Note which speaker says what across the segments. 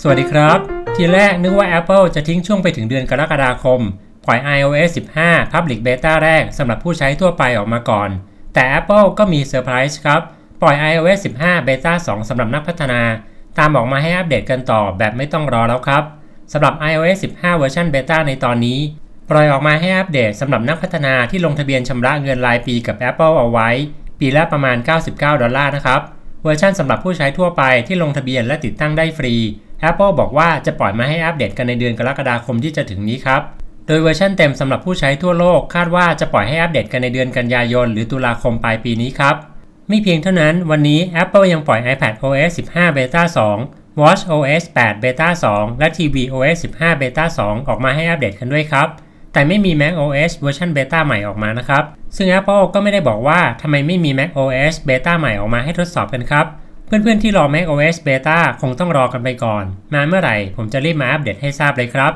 Speaker 1: สวัสดีครับ ทีแรกนึกว่า Apple จะทิ้งช่วงไปถึงเดือนกรกฎาคม ปล่อย iOS 15 Public Beta แรกสำหรับผู้ใช้ทั่วไปออกมาก่อน แต่ Apple ก็มีเซอร์ไพรส์ครับ ปล่อย iOS 15 Beta 2สำหรับนักพัฒนา ตามออกมาให้อัปเดตกันต่อแบบไม่ต้องรอแล้วครับสำหรับ iOS 15 เวอร์ชัน Beta ในตอนนี้ ปล่อยออกมาให้อัปเดตสำหรับนักพัฒนาที่ลงทะเบียนชำระเงินรายปีกับ Apple เอาไว้ ปีละประมาณ 99 ดอลลาร์นะครับ เวอร์ชันสำหรับผู้ใช้ทั่วไปที่ลงทะเบียนและติดตั้งได้ฟรี Apple บอกว่าจะปล่อยมาให้อัปเดตกันในเดือนกรกฎาคมที่จะถึงนี้ครับ โดยเวอร์ชันเต็มสำหรับผู้ใช้ทั่วโลกคาดว่าจะปล่อยให้อัปเดตกันในเดือนกันยายน หรือตุลาคมปลายปีนี้ครับไม่เพียงเท่านั้นวันนี้ Apple ยังปล่อย iPad OS 15 Beta 2 Watch OS 8 Beta 2 และ TV OS 15 Beta 2 ออกมาให้อัปเดตกันด้วยครับ แต่ไม่มี Mac OS เวอร์ชัน Beta ใหม่ออกมานะครับ ซึ่ง Apple ก็ไม่ได้บอกว่าทำไมไม่มี Mac OS Beta ใหม่ออกมาให้ทดสอบกันครับ เพื่อนๆที่รอ Mac OS Beta คงต้องรอกันไปก่อน มาเมื่อไหร่ผมจะรีบมาอัปเดตให้ทราบเลยครับ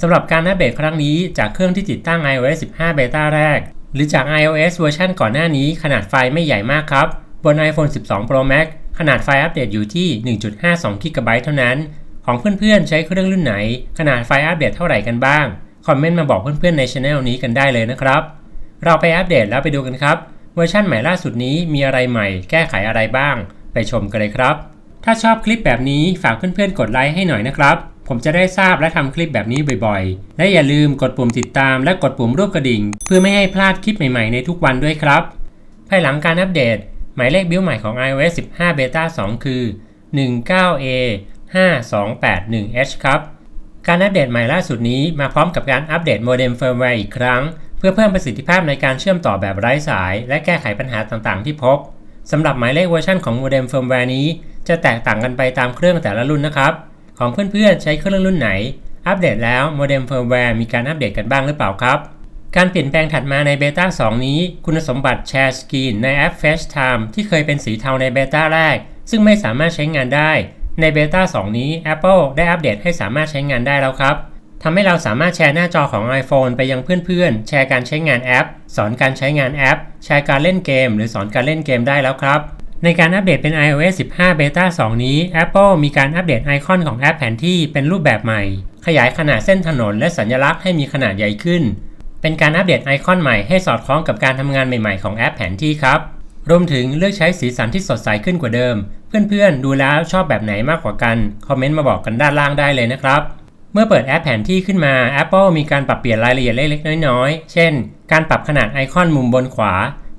Speaker 1: สำหรับการอัปเดตครั้งนี้จากเครื่องที่ติดตั้ง iOS 15 Beta แรก หรือจาก iOS เวอร์ชันก่อนหน้านี้ขนาดไฟล์ไม่ใหญ่มากครับ บน iPhone 12 Pro Max ขนาดไฟล์อัปเดตอยู่ที่ 1.52 GB เท่านั้น ของเพื่อนๆใช้เครื่องรุ่นไหน ขนาดไฟล์อัปเดตเท่าไหร่กันบ้าง คอมเมนต์มาบอกเพื่อนๆในช anel นี้กันได้เลยนะครับ เราไปอัปเดตแล้วไปดูกันครับ เวอร์ชันใหม่ล่าสุดนี้มีอะไรใหม่ แก้ไขอะไรบ้าง ไปชมกันเลยครับ ถ้าชอบคลิปแบบนี้ฝากเพื่อนๆกดไลค์ให้หน่อยนะครับผมจะได้ทราบและทำคลิปแบบนี้บ่อยๆ และอย่าลืมกดปุ่มติดตามและกดปุ่มรูปกระดิ่ง เพื่อไม่ให้พลาดคลิปใหม่ๆ ในทุกวันด้วยครับ ภายหลังการอัปเดต หมายเลขบิลใหม่ของ iOS 15 Beta 2 คือ 19A 5281H ครับ การอัปเดตใหม่ล่าสุดนี้มาพร้อมกับการอัปเดตโมเด็มเฟิร์มแวร์อีกครั้ง เพื่อเพิ่มประสิทธิภาพในการเชื่อมต่อแบบไร้สาย และแก้ไขปัญหาต่างๆ ที่พบสำหรับหมายเลขเวอร์ชันของโมเด็มเฟิร์มแวร์นี้ จะแตกต่างกันไปตามเครื่องแต่ละรุ่นนะครับ ของเพื่อนๆใช้เครื่องรุ่นไหน อัปเดตแล้วโมเด็มเฟิร์มแวร์มีการอัปเดตกันบ้างหรือเปล่าครับการเปลี่ยนแปลงถัดมาในเบต้า2 นี้ คุณสมบัติแชร์สกรีนในแอป FaceTime ที่เคยเป็นสีเทาในเบต้าแรก ซึ่งไม่สามารถใช้งานได้ ในเบต้า2 นี้ Apple ได้อัปเดตให้สามารถใช้งานได้แล้วครับทำให้เราสามารถแชร์หน้าจอของ iPhone ไปยังเพื่อนๆ แชร์การใช้งานแอป สอนการใช้งานแอป แชร์การเล่นเกม หรือสอนการเล่นเกมได้แล้วครับ ในการอัปเดตเป็น iOS 15 Beta 2 นี้ Apple มีการอัปเดตไอคอนของแอปแผนที่เป็นรูปแบบใหม่ ขยายขนาดเส้นถนนและสัญลักษณ์ให้มีขนาดใหญ่ขึ้น เป็นการอัปเดตไอคอนใหม่ให้สอดคล้องกับการทำงานใหม่ๆของแอปแผนที่ครับ รวมถึงเลือกใช้สีสันที่สดใสขึ้นกว่าเดิม เพื่อนๆ ดูแล้วชอบแบบไหนมากกว่ากัน คอมเมนต์มาบอกกันด้านล่างได้เลยนะครับ เมื่อเปิดแอปแผนที่ขึ้นมา Apple มีการปรับเปลี่ยนรายละเอียดเล็กๆ น้อยๆ เช่น การปรับขนาดไอคอนมุมบนขวา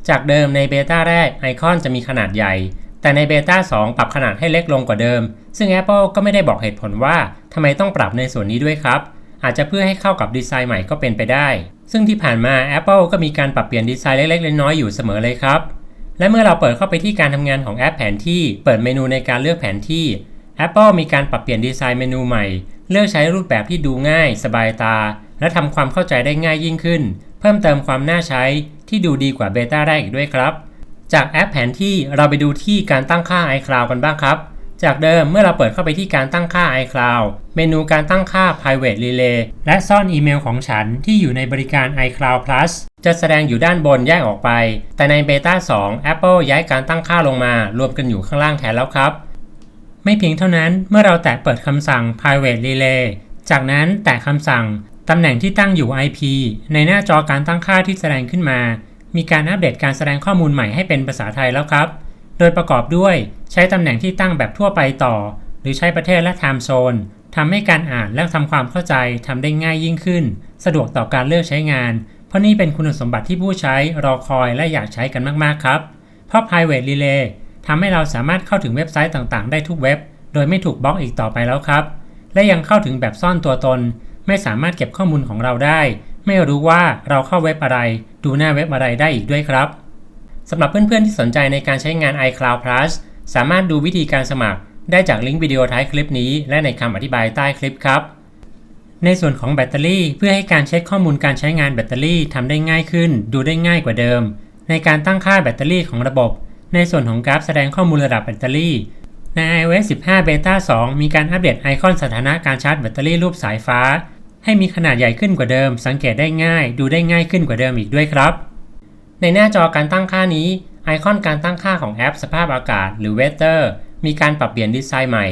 Speaker 1: จากเดิมในเบต้าแรกไอคอนจะมีขนาดใหญ่ แต่ในเบต้า2 ปรับขนาดให้เล็กลงกว่าเดิม ซึ่ง Apple ก็ไม่ได้บอกเหตุผลว่าทำไมต้องปรับในส่วนนี้ด้วยครับ อาจจะเพื่อให้เข้ากับดีไซน์ใหม่ก็เป็นไปได้ ซึ่งที่ผ่านมา Apple ก็มีการปรับเปลี่ยนดีไซน์เล็กๆน้อยๆอยู่เสมอเลยครับ และเมื่อเราเปิดเข้าไปที่การทำงานของแอปแผนที่ เปิดเมนูในการเลือกแผนที่ Apple มีการปรับเปลี่ยนดีไซน์เมนูใหม่ เลือกใช้รูปแบบที่ดูง่าย สบายตา และทำความเข้าใจได้ง่ายยิ่งขึ้น เพิ่มเติมความน่าใช้ที่ดูดีกว่าเบต้าแรกอีกด้วยครับ จากแอปแผนที่เราไปดูที่การตั้งค่า iCloud กันบ้างครับ จากเดิมเมื่อเราเปิดเข้าไปที่การตั้งค่า iCloud เมนูการตั้งค่า private relay และซ่อนอีเมลของฉันที่อยู่ในบริการ iCloud Plus จะแสดงอยู่ด้านบนแยกออกไป แต่ในเบต้า2 Apple ย้ายการตั้งค่าลงมารวมกันอยู่ข้างล่างแทนแล้วครับ ไม่เพียงเท่านั้นเมื่อเราแตะเปิดคำสั่ง private relay จากนั้นแตะคำสั่งตำแหน่งที่ตั้งอยู่ IP ในหน้าจอการตั้งค่าที่แสดงขึ้นมา มีการอัปเดตการแสดงข้อมูลใหม่ให้เป็นภาษาไทยแล้วครับ โดยประกอบด้วยใช้ตำแหน่งที่ตั้งแบบทั่วไปต่อ หรือใช้ประเทศและ time zone ทำให้การอ่านและทำความเข้าใจทำได้ง่ายยิ่งขึ้น สะดวกต่อการเลือกใช้งาน เพราะนี่เป็นคุณสมบัติที่ผู้ใช้รอคอยและอยากใช้กันมากๆครับ เพราะ private relay ทำให้เราสามารถเข้าถึงเว็บไซต์ต่างๆ ได้ทุกเว็บ โดยไม่ถูกบล็อกอีกต่อไปแล้วครับ และยังเข้าถึงแบบซ่อนตัวตน ไม่สามารถเก็บข้อมูลของเราได้ ไม่รู้ว่าเราเข้าเว็บอะไร ดูหน้าเว็บอะไรได้อีกด้วยครับ สำหรับเพื่อนๆที่สนใจในการใช้งาน iCloud Plus สามารถดูวิธีการสมัครได้จากลิงก์วิดีโอท้ายคลิปนี้ และในคำอธิบายใต้คลิปครับ ในส่วนของแบตเตอรี่ เพื่อให้การเช็คข้อมูลการใช้งานแบตเตอรี่ทำได้ง่ายขึ้น ดูได้ง่ายกว่าเดิม ในการตั้งค่าแบตเตอรี่ของระบบ ในส่วนของกราฟแสดงข้อมูลระดับแบตเตอรี่ ใน iOS 15 Beta 2 มีการอัปเดตไอคอนสถานะการชาร์จแบตเตอรี่รูปสายฟ้า ให้มีขนาดใหญ่ขึ้นกว่าเดิม สังเกตได้ง่าย ดูได้ง่ายขึ้นกว่าเดิมอีกด้วยครับ ในหน้าจอการตั้งค่านี้ไอคอนการตั้งค่าของแอปสภาพอากาศหรือ Weather มีการปรับเปลี่ยนดีไซน์ใหม่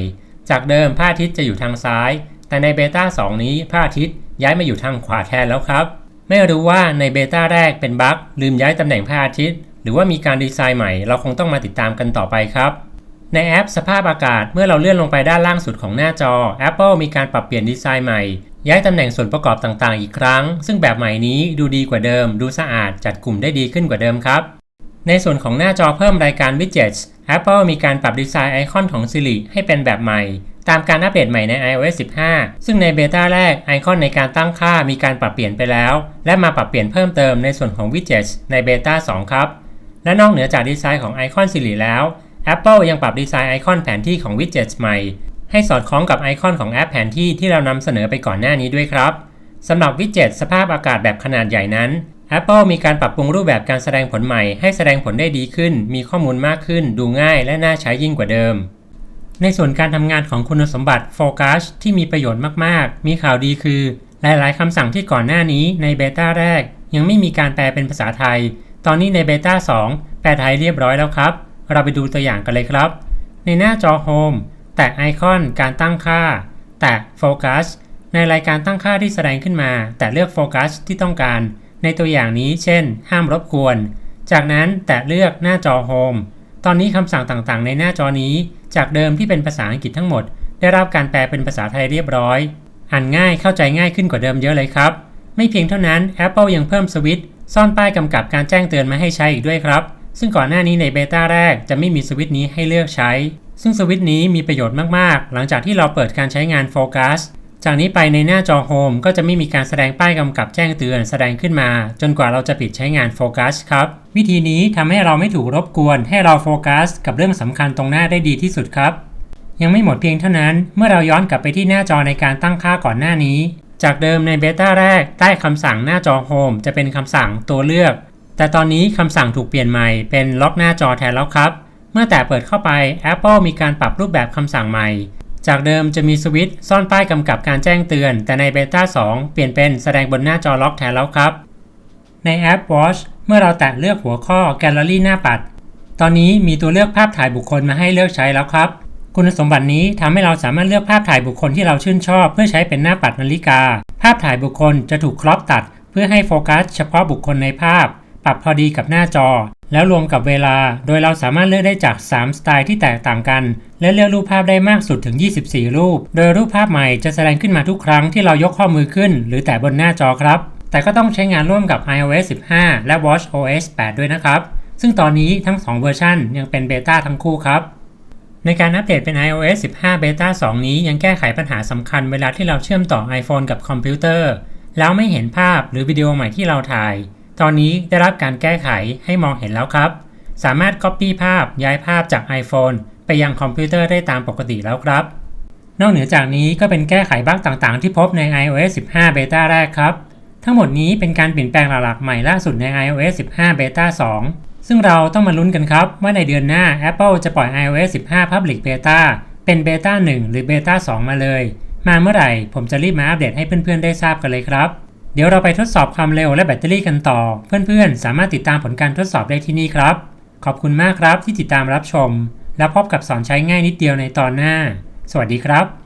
Speaker 1: จากเดิมพระอาทิตย์จะอยู่ทางซ้าย แต่ในเบต้า2 นี้พระอาทิตย์ย้ายมาอยู่ทางขวาแทนแล้วครับ ไม่รู้ว่าในเบต้าแรกเป็นบั๊กลืมย้ายตำแหน่งพระอาทิตย์ หรือว่ามีการดีไซน์ใหม่ เราคงต้องมาติดตามกันต่อไปครับ ในแอปสภาพอากาศเมื่อเราเลื่อนลงไปด้านล่างสุดของหน้าจอ Apple มีการปรับเปลี่ยนดีไซน์ใหม่ ย้ายตำแหน่งส่วนประกอบต่างๆ อีกครั้ง ซึ่งแบบใหม่นี้ดูดีกว่าเดิม ดูสะอาดจัดกลุ่มได้ดีขึ้นกว่าเดิมครับ ในส่วนของหน้าจอเพิ่มรายการ Widgets Apple มีการปรับดีไซน์ไอคอนของ Siri ให้เป็นแบบใหม่ ตามการอัปเดตใหม่ใน iOS 15 ซึ่งในเบต้าแรกไอคอนในการตั้งค่ามีการปรับเปลี่ยนไปแล้ว และมาปรับเปลี่ยนเพิ่มเติมในส่วนของ Widgets ในเบต้า2ครับ และนอกเหนือจากดีไซน์ของไอคอน Siri แล้ว Apple ยังปรับดีไซน์ไอคอนแผนที่ของ Widgets ใหม่ ให้สอดคล้องกับไอคอนของแอปแผนที่ที่เรานำเสนอไปก่อนหน้านี้ด้วยครับสำหรับ Widget สภาพอากาศแบบขนาดใหญ่นั้น Apple มีการปรับปรุงรูปแบบการแสดงผลใหม่ ให้แสดงผลได้ดีขึ้น มีข้อมูลมากขึ้น ดูง่ายและน่าใช้ยิ่งกว่าเดิม ในส่วนการทำงานของคุณสมบัติ Focus ที่มีประโยชน์มากๆ มีข่าวดีคือ หลายๆคำสั่งที่ก่อนหน้านี้ในเบต้าแรก ยังไม่มีการแปลเป็นภาษาไทย ตอนนี้ในเบต้า2แปลไทยเรียบร้อยแล้วครับ เราไปดูตัวอย่างกันเลยครับ ในหน้าจอ Home แตะไอคอนการตั้งค่า แตะ Focus ในรายการตั้งค่าที่แสดงขึ้นมา แต่เลือกโฟกัสที่ต้องการ ในตัวอย่างนี้เช่น ห้ามรบกวน จากนั้นแตะเลือกหน้าจอ Home ตอนนี้คำสั่งต่างๆ ในหน้าจอนี้ จากเดิมที่เป็นภาษาอังกฤษทั้งหมด ได้รับการแปลเป็นภาษาไทยเรียบร้อย อ่านง่ายเข้าใจง่ายขึ้นกว่าเดิมเยอะเลยครับ ไม่เพียงเท่านั้น Apple ยังเพิ่มสวิตช์ซ่อนป้ายกำกับการแจ้งเตือนมาให้ใช้อีกด้วยครับ ซึ่งก่อนหน้านี้ในเบต้าแรกจะไม่มีสวิตช์นี้ให้เลือกใช้ ซึ่งสวิตช์นี้มีประโยชน์มากๆ หลังจากที่เราเปิดการใช้งานโฟกัสจากนี้ไปในหน้าจอโฮมก็จะไม่มีการแสดงป้ายกำกับแจ้งเตือนแสดงขึ้นมา จนกว่าเราจะปิดใช้งานโฟกัสครับ วิธีนี้ทำให้เราไม่ถูกรบกวน ให้เราโฟกัส กับเรื่องสำคัญตรงหน้าได้ดีที่สุดครับ ยังไม่หมดเพียงเท่านั้น เมื่อเราย้อนกลับไปที่หน้าจอในการตั้งค่าก่อนหน้านี้ จากเดิมในเบต้าแรก ใต้คำสั่งหน้าจอโฮมจะเป็นคำสั่งตัวเลือก แต่ตอนนี้คำสั่งถูกเปลี่ยนใหม่เป็นล็อกหน้าจอแทนแล้วครับ เมื่อแต่เปิดเข้าไป Apple มีการปรับรูปแบบคำสั่งใหม่ จากเดิมจะมีสวิตช์ซ่อนป้ายกำกับการแจ้งเตือน แต่ในเบต้า2 เปลี่ยนเป็นแสดงบนหน้าจอล็อกแทนแล้วครับ ในแอป Watch เมื่อเราแตะเลือกหัวข้อแกลเลอรี่หน้าปัด ตอนนี้มีตัวเลือกภาพถ่ายบุคคลมาให้เลือกใช้แล้วครับ คุณสมบัตินี้ทำให้เราสามารถเลือกภาพถ่ายบุคคลที่เราชื่นชอบ เพื่อใช้เป็นหน้าปัดนาฬิกา ภาพถ่ายบุคคลจะถูกครอปตัด เพื่อให้โฟกัส เฉพาะบุคคลในภาพ ปรับพอดีกับหน้าจอ แล้วรวมกับเวลา โดยเราสามารถเลือกได้จาก 3 สไตล์ที่แตกต่างกัน และเลือกรูปภาพได้มากสุดถึง 24 รูป โดยรูปภาพใหม่จะแสดงขึ้นมาทุกครั้งที่เรายกข้อมือขึ้น หรือแตะบนหน้าจอครับ แต่ก็ต้องใช้งานร่วมกับ iOS 15 และ watchOS 8 ด้วยนะครับ ซึ่งตอนนี้ทั้ง 2 เวอร์ชันยังเป็นเบต้าทั้งคู่ครับในการอัปเดตเป็น iOS 15 Beta 2 นี้ยังแก้ไขปัญหาสำคัญเวลาที่เราเชื่อมต่อ iPhone กับคอมพิวเตอร์ แล้วไม่เห็นภาพหรือวิดีโอใหม่ที่เราถ่าย ตอนนี้ได้รับการแก้ไขให้มองเห็นแล้วครับ สามารถ Copy ภาพย้ายภาพจาก iPhone ไปยังคอมพิวเตอร์ได้ตามปกติแล้วครับ นอกเหนือจากนี้ก็เป็นแก้ไขบั๊กต่างๆ ที่พบใน iOS 15 Beta แรกครับ ทั้งหมดนี้เป็นการเปลี่ยนแปลงหลักๆใหม่ล่าสุดใน iOS 15 Beta 2 ซึ่งเราต้องมาลุ้นกันครับ ว่าในเดือนหน้า Apple จะปล่อย iOS 15 Public Beta เป็น Beta 1หรือ Beta 2มาเลย มาเมื่อไหร่ผมจะรีบมาอัปเดตให้เพื่อนๆได้ทราบกันเลยครับ เดี๋ยวเราไปทดสอบความเร็วและแบตเตอรี่กันต่อ เพื่อนๆ สามารถติดตามผลการทดสอบได้ที่นี่ครับ ขอบคุณมากครับที่ติดตามรับชม แล้วพบกับสอนใช้ง่ายนิดเดียวในตอนหน้า สวัสดีครับ